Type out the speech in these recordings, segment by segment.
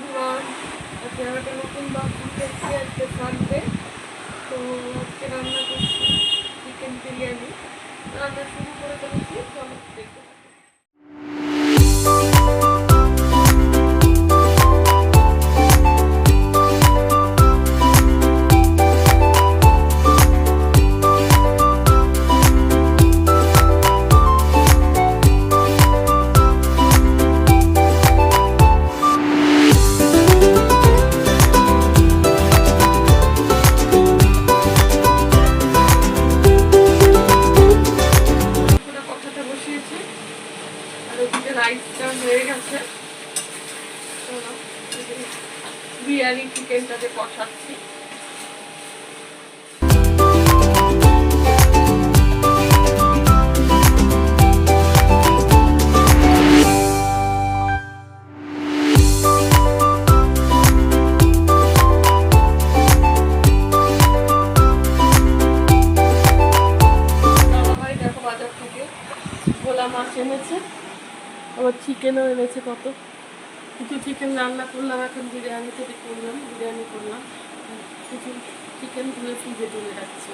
Everyone আজকে একটা নতুন বাস দেখছি আজকে সানডে তো আজকে রান্না করছি হয়ে গেছে। বিরিয়ানি চিকেনটাকে কষাচ্ছি। মাছ এনেছে। আবার চিকেনও এনেছে কত। কিছু চিকেন রান্না করলাম, এখন বিরিয়ানি থেকে করলাম, বিরিয়ানি করলাম। কিছু চিকেন ধুয়ে ফ্রিজে তুলে রাখছি।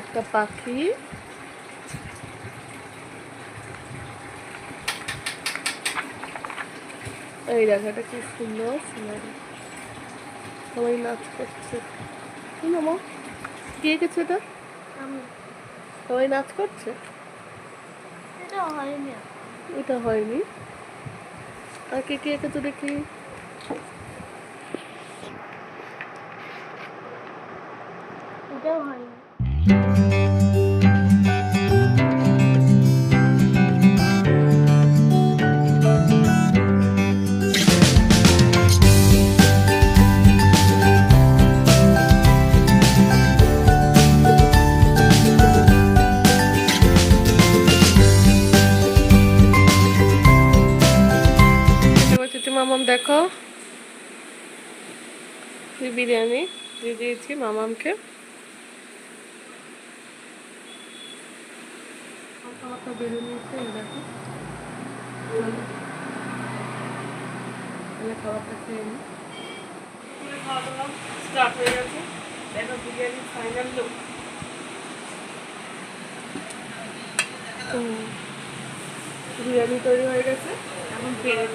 একটা পাখি। এই জায়গাটা কি সুন্দর সিনারি সবাই নাচ করছে। মামা কে এঁকেছে এটা? সবাই নাচ করছে? এটা হয়নি। এটা হয়নি। আর কে কে এঁকেছে দেখি। দেখো। বিরিয়ানি দিয়ে দিয়েছি মামামকে। দেখো। খাবারটা খেয়ে নিই খাওয়া দাওয়া স্টার্ট হয়ে গেছে। দেখো বিরিয়ানির ফাইনাল লুক বিরিয়ানি তৈরি হয়ে গেছে। এখন পেরে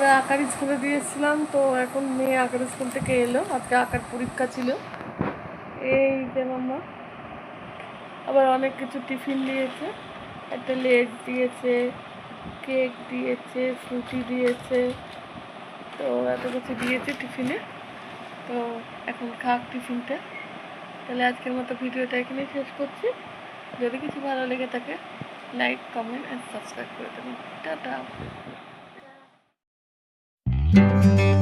আমরা আঁকার স্কুলে দিয়েছিলাম, তো এখন মেয়ে আঁকার স্কুল থেকে এলো। আজকে আঁকার পরীক্ষা ছিল। এই যে মাম্মা। আবার অনেক কিছু টিফিন দিয়েছে। একটা লেট দিয়েছে, কেক দিয়েছে, ফ্রুটি দিয়েছে। তো এত কিছু দিয়েছে টিফিনে। তো এখন খাক টিফিনটা। তাহলে আজকের মতো ভিডিওটা এখানেই শেষ করছি। যদি কিছু ভালো লেগে থাকে লাইক কমেন্ট অ্যান্ড সাবস্ক্রাইব করে দেবেন। টাটা! Música